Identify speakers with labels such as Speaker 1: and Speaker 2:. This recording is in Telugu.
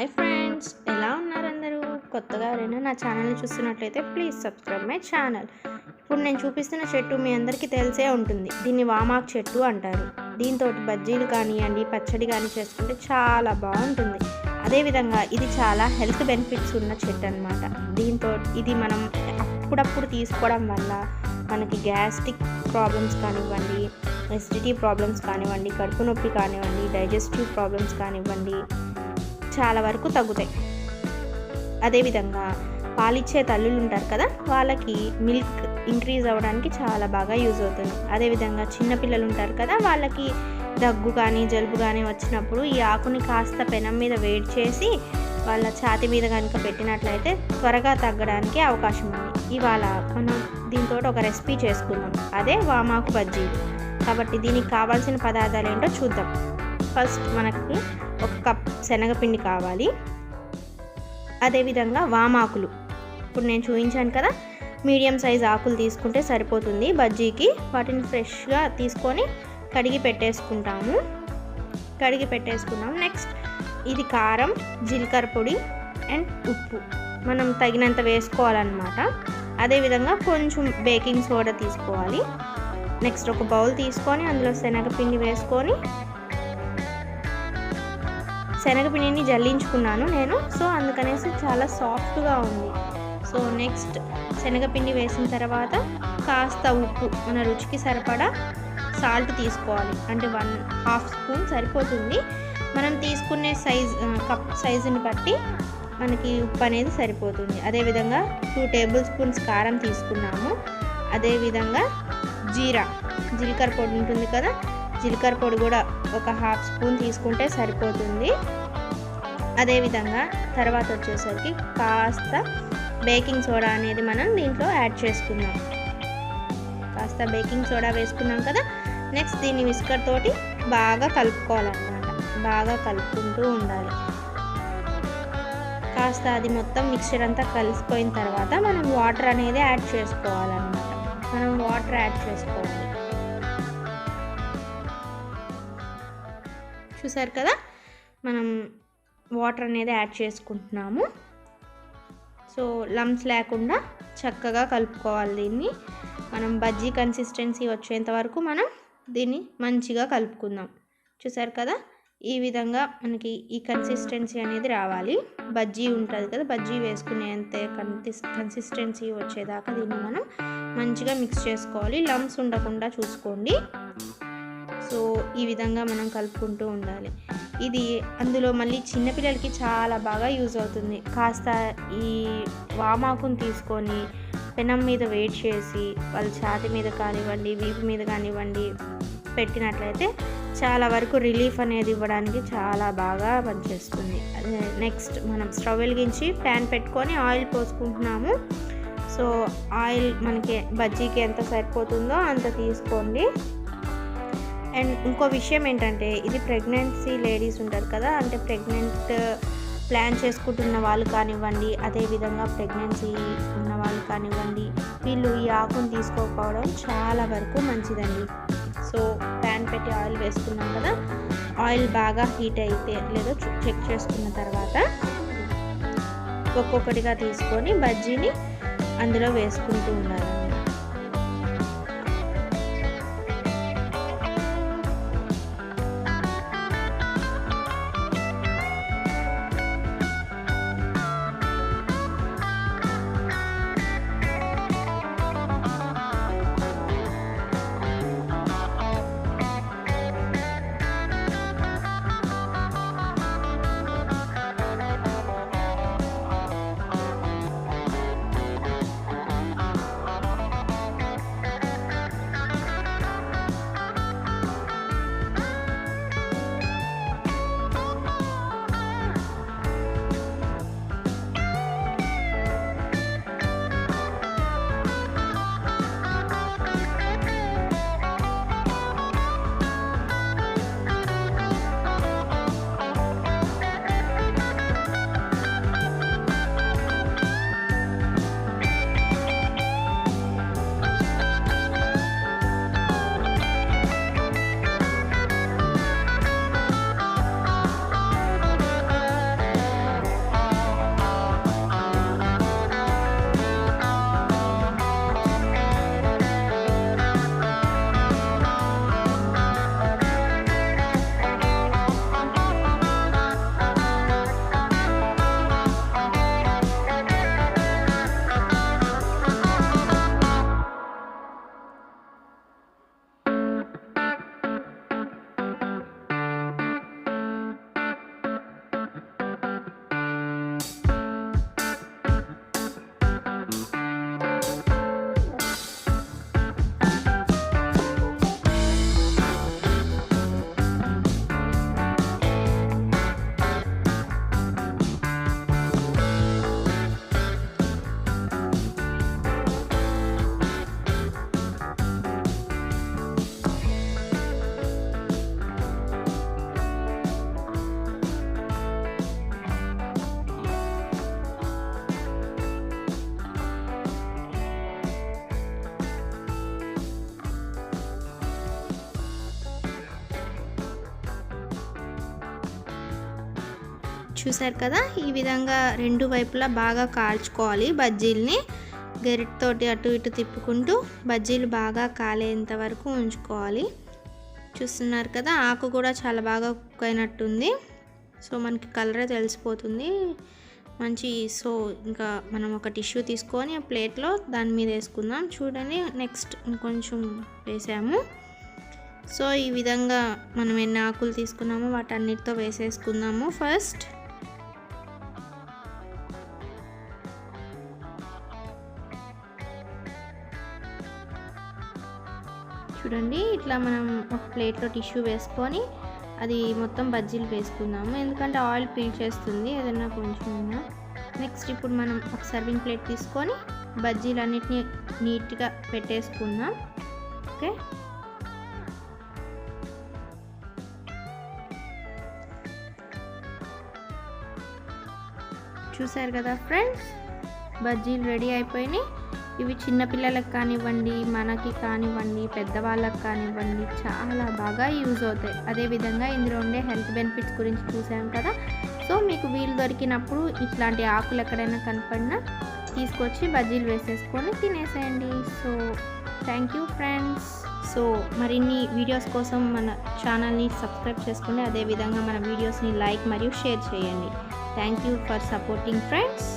Speaker 1: హాయ్ ఫ్రెండ్స్ ఎలా ఉన్నారు అందరూ? కొత్తగా ఎవరైనా నా ఛానల్ని చూస్తున్నట్లయితే ప్లీజ్ సబ్స్క్రైబ్ మై ఛానల్. ఇప్పుడు నేను చూపిస్తున్న చెట్టు మీ అందరికీ తెలిసే ఉంటుంది. దీన్ని వామాక్ చెట్టు అంటారు. దీంతో బజ్జీలు కానివ్వండి పచ్చడి కానీ చేసుకుంటే చాలా బాగుంటుంది. అదేవిధంగా ఇది చాలా హెల్త్ బెనిఫిట్స్ ఉన్న చెట్టు అనమాట దీంతో ఇది మనం అప్పుడప్పుడు తీసుకోవడం వల్ల మనకి గ్యాస్ట్రిక్ ప్రాబ్లమ్స్ కానివ్వండి ఎసిడిటీ ప్రాబ్లమ్స్ కానివ్వండి కడుపు నొప్పి కానివ్వండి డైజెస్టివ్ ప్రాబ్లమ్స్ కానివ్వండి చాలా వరకు తగ్గుతాయి. అదేవిధంగా పాలిచ్చే తల్లులు ఉంటారు కదా వాళ్ళకి మిల్క్ ఇంక్రీజ్ అవ్వడానికి చాలా బాగా యూజ్ అవుతుంది. అదేవిధంగా చిన్నపిల్లలు ఉంటారు కదా వాళ్ళకి దగ్గు కానీ జలుబు కానీ వచ్చినప్పుడు ఈ ఆకుని కాస్త పెనం మీద వేడి చేసి వాళ్ళ ఛాతి మీద కనుక పెట్టినట్లయితే త్వరగా తగ్గడానికి అవకాశం ఉంది. ఇవాళ మనం దీంతో ఒక రెసిపీ చేసుకుందాం. అదే వామాకు బజ్జీలు కాబట్టి దీనికి కావాల్సిన పదార్థాలు ఏంటో చూద్దాం. ఫస్ట్ మనకి ఒక కప్ శనగపిండి కావాలి. అదేవిధంగా వామాకులు ఇప్పుడు నేను చూపించాను కదా మీడియం సైజ్ ఆకులు తీసుకుంటే సరిపోతుంది. బజ్జీకి వాటిని ఫ్రెష్గా తీసుకొని కడిగి పెట్టేసుకుంటాము. కడిగి పెట్టేసుకున్నాం నెక్స్ట్ ఇది కారం జీలకర్ర పొడి అండ్ ఉప్పు. మనం తగినంత వేసుకోవాలన్నమాట. అదేవిధంగా కొంచెం బేకింగ్ సోడా తీసుకోవాలి. నెక్స్ట్ ఒక బౌల్ తీసుకొని అందులో శనగపిండి వేసుకొని శనగపిండిని జల్లించుకున్నాను నేను. సో అందుకనేసి చాలా సాఫ్ట్గా ఉంది. సో నెక్స్ట్ శనగపిండి వేసిన తర్వాత కాస్త ఉప్పు మన రుచికి సరిపడా సాల్ట్ తీసుకోవాలి. అంటే వన్ హాఫ్ స్పూన్ సరిపోతుంది. మనం తీసుకునే సైజ్ కప్ సైజుని బట్టి మనకి ఉప్పు అనేది సరిపోతుంది. అదేవిధంగా టూ టేబుల్ స్పూన్స్ కారం తీసుకున్నాము. అదేవిధంగా జీరా జీలకర్ర పొడి ఉంటుంది కదా జీలకర్ర పొడి కూడా ఒక హాఫ్ స్పూన్ తీసుకుంటే సరిపోతుంది. అదేవిధంగా తర్వాత వచ్చేసరికి కాస్త బేకింగ్ సోడా అనేది మనం దీంట్లో యాడ్ చేసుకుందాం. కాస్త బేకింగ్ సోడా వేసుకున్నాం కదా నెక్స్ట్ దీన్ని విస్కర్ తోటి బాగా కలుపుకోవాలన్నమాట. బాగా కలుపుకుంటూ ఉండాలి. కాస్త అది మొత్తం మిక్చర్ అంతా కలిసిపోయిన తర్వాత మనం వాటర్ అనేది యాడ్ చేసుకోవాలన్నమాట. మనం వాటర్ యాడ్ చేసుకోవాలి. చూసారు కదా? మనం వాటర్ అనేది యాడ్ చేసుకుంటున్నాము. సో లమ్స్ లేకుండా చక్కగా కలుపుకోవాలి దీన్ని. మనం బజ్జీ కన్సిస్టెన్సీ వచ్చేంత వరకు మనం దీన్ని మంచిగా కలుపుకుందాం. చూసారు కదా? ఈ విధంగా మనకి ఈ కన్సిస్టెన్సీ అనేది రావాలి. బజ్జీ ఉంటుంది కదా? బజ్జీ వేసుకునేంత కన్సిస్ కన్సిస్టెన్సీ వచ్చేదాకా దీన్ని మనం మంచిగా మిక్స్ చేసుకోవాలి. లమ్స్ ఉండకుండా చూసుకోండి. సో ఈ విధంగా మనం కలుపుకుంటూ ఉండాలి. ఇది అందులో మళ్ళీ చిన్నపిల్లలకి చాలా బాగా యూజ్ అవుతుంది. కాస్త ఈ వామాకుని తీసుకొని పెనం మీద వెయిట్ చేసి వాళ్ళ ఛాతి మీద కానివ్వండి వీపు మీద కానివ్వండి పెట్టినట్లయితే చాలా వరకు రిలీఫ్ అనేది ఇవ్వడానికి చాలా బాగా పనిచేస్తుంది. నెక్స్ట్ మనం స్టవ్ వెలిగించి ప్యాన్ పెట్టుకొని ఆయిల్ పోసుకుంటున్నాము. సో ఆయిల్ మనకి బజ్జీకి ఎంత సరిపోతుందో అంత తీసుకోండి. అండ్ ఇంకో విషయం ఏంటంటే ఇది ప్రెగ్నెన్సీ లేడీస్ ఉంటారు కదా అంటే ప్రెగ్నెంట్ ప్లాన్ చేసుకుంటున్న వాళ్ళు కానివ్వండి అదేవిధంగా ప్రెగ్నెన్సీ ఉన్న వాళ్ళు కానివ్వండి వీళ్ళు ఈ ఆకును తీసుకోకపోవడం చాలా వరకు మంచిదండి. సో ప్యాన్ పెట్టి ఆయిల్ వేసుకున్నాం కదా ఆయిల్ బాగా హీట్ అయితే లేదో చెక్ చేసుకున్న తర్వాత ఒక్కొక్కటిగా తీసుకొని బజ్జీని అందులో వేసుకుంటూ ఉండాలండి. చూసారు కదా ఈ విధంగా రెండు వైపులా బాగా కాల్చుకోవాలి బజ్జీల్ని. గరిటతోటి అటు ఇటు తిప్పుకుంటూ బజ్జీలు బాగా కాలేంత వరకు ఉంచుకోవాలి. చూస్తున్నారు కదా ఆకు కూడా చాలా బాగా కుక్ అయినట్టుంది. సో మనకి కలరే తెలిసిపోతుంది. మంచి సో ఇంకా మనం ఒక టిష్యూ తీసుకొని ఆ ప్లేట్లో దాని మీద వేసుకుందాం. చూడండి నెక్స్ట్ ఇంకొంచెం వేసాము. సో ఈ విధంగా మనం ఎన్ని ఆకులు తీసుకున్నామో వాటన్నిటితో వేసేసుకుందాము ఫస్ట్. చూడండి. ఇట్లా మనం ఒక ప్లేట్లో టిష్యూ వేసుకొని అది మొత్తం బజ్జీలు వేసుకుందాము. ఎందుకంటే ఆయిల్ పీల్చేస్తుంది ఏదైనా కొంచెం నెక్స్ట్ ఇప్పుడు మనం ఒక సర్వింగ్ ప్లేట్ తీసుకొని బజ్జీలు అన్నిటిని నీట్గా పెట్టేసుకుందాం. ఓకే? చూసారు కదా ఫ్రెండ్స్? బజ్జీలు రెడీ అయిపోయినాయి. ఇవి చిన్నపిల్లలకు కానివ్వండి మనకి కానివ్వండి పెద్దవాళ్ళకి కానివ్వండి చాలా బాగా యూజ్ అవుతాయి. అదేవిధంగా ఇందులో ఉండే హెల్త్ బెనిఫిట్స్ గురించి చూసాం కదా. సో మీకు వీలు దొరికినప్పుడు ఇట్లాంటి ఆకులు ఎక్కడైనా కనపడినా తీసుకొచ్చి బజ్జీలు వేసేసుకొని తినేసేయండి. So thank you friends. So మరిన్ని వీడియోస్ కోసం మన ఛానల్ని సబ్స్క్రైబ్ చేసుకుని అదేవిధంగా మన వీడియోస్ని లైక్ మరియు షేర్ చేయండి. Thank you for supporting friends.